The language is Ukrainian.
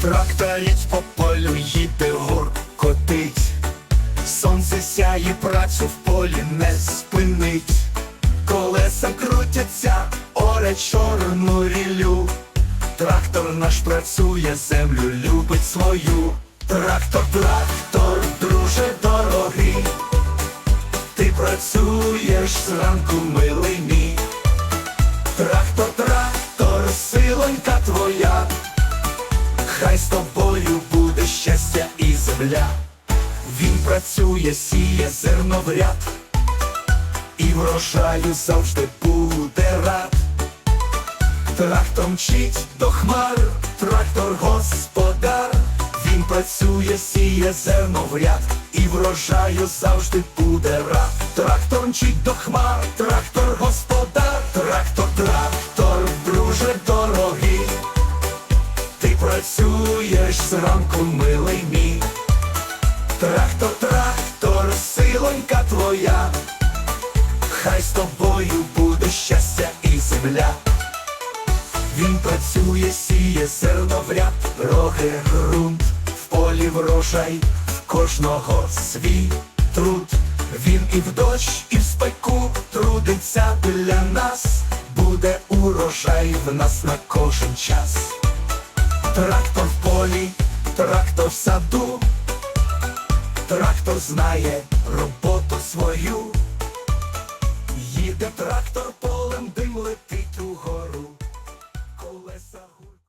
Тракторець по полю їде гуркотить, сонце сяє працю в полі не спинить, колеса крутяться, оре чорну рілю. Трактор наш працює, землю любить свою. Трактор, трактор, друже дорогий. Ти працюєш зранку, милий мій. Трактор, трактор, силонька твоя. Хай з тобою буде щастя і земля. Він працює, сіє зерно в ряд, і врожаю завжди буде рад. Трактор мчить до хмар, трактор господар. Він працює, сіє зерно в ряд, і врожаю завжди буде рад. Трактор мчить до хмар, трактор господар, трактор, трактор, працюєш зранку, милий мій. Трактор, трактор, силонька твоя. Хай з тобою буде щастя і земля. Він працює, сіє зерно в ряд, роги ґрунт, в полі врожай, в кожного свій труд. Він і в дощ, і в спеку трудиться для нас, буде урожай в нас на кожен час. Трактор в полі, трактор в саду, трактор знає роботу свою. Їде трактор.